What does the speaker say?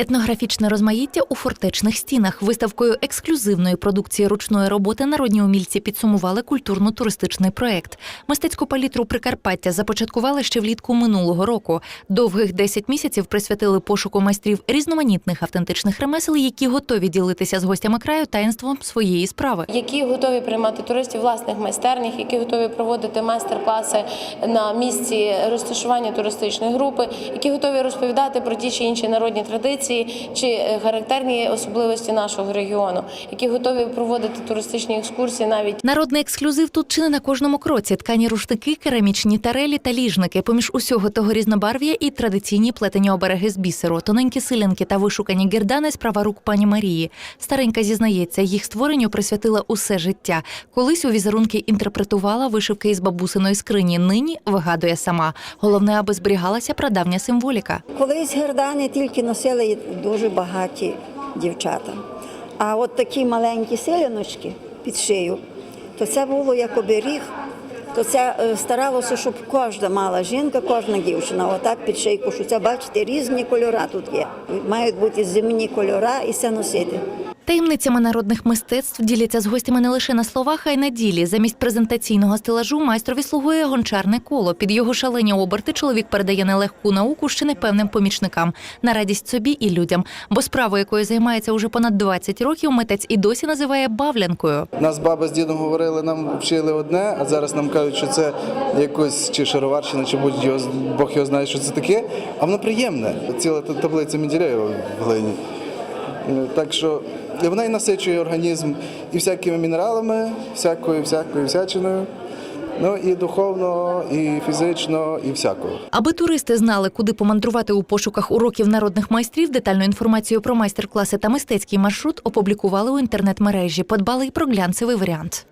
Етнографічне розмаїття у фортечних стінах виставкою ексклюзивної продукції ручної роботи народні умільці підсумували культурно-туристичний проект. Мистецьку палітру Прикарпаття започаткували ще влітку минулого року. Довгих 10 місяців присвятили пошуку майстрів різноманітних автентичних ремесел, які готові ділитися з гостями краю таїнством своєї справи. які готові приймати туристів власних майстернях, які готові проводити майстер-класи на місці розташування туристичної групи, які готові розповідати про ті чи інші народні традиції чи е, характерні особливості нашого регіону, які готові проводити туристичні екскурсії навіть Народний ексклюзив тут чи не на кожному кроці. Ткані рушники, керамічні тарелі та ліжники. Поміж усього того різнобарв'я і традиційні плетені обереги з бісеру, тоненькі силянки та вишукані гірдани справа рук пані Марії. Старенька зізнається, їх створенню присвятила усе життя. Колись у візерунки інтерпретувала вишивки із бабусиної скрині. Нині вигадує сама. Головне, аби зберігалася прадавня символіка. Колись гердани тільки носили дуже багаті дівчата. А от такі маленькі силяночки під шию, то це було як оберіг. То це е, старалося, щоб кожна мала жінка, кожна дівчина, отак під шийку, що це бачите, різні кольори тут є. Мають бути земні кольори і це носити. Таємницями народних мистецтв діляться з гостями не лише на словах, а й на ділі. Замість презентаційного стелажу майстрові слугує гончарне коло. Під його шалені оберти чоловік передає нелегку науку ще непевним помічникам на радість собі і людям. Бо справу, якою займається уже понад 20 років, митець і досі називає бавлянкою. Нас баба з дідом говорили, нам вчили одне, а зараз нам кажуть, що це якось чи шароварщина, чи будь його Бог його знає, що це таке. А воно приємне. Ціла та- таблиця Менделєєва в глині. Е, Так що і вона і насичує організм і всякими мінералами, всякою, всякою всячиною. Ну і духовно, і фізично, і всякого. Аби туристи знали, куди помандрувати у пошуках уроків народних майстрів, детальну інформацію про майстер-класи та мистецький маршрут опублікували у інтернет-мережі. Подбали й про глянцевий варіант.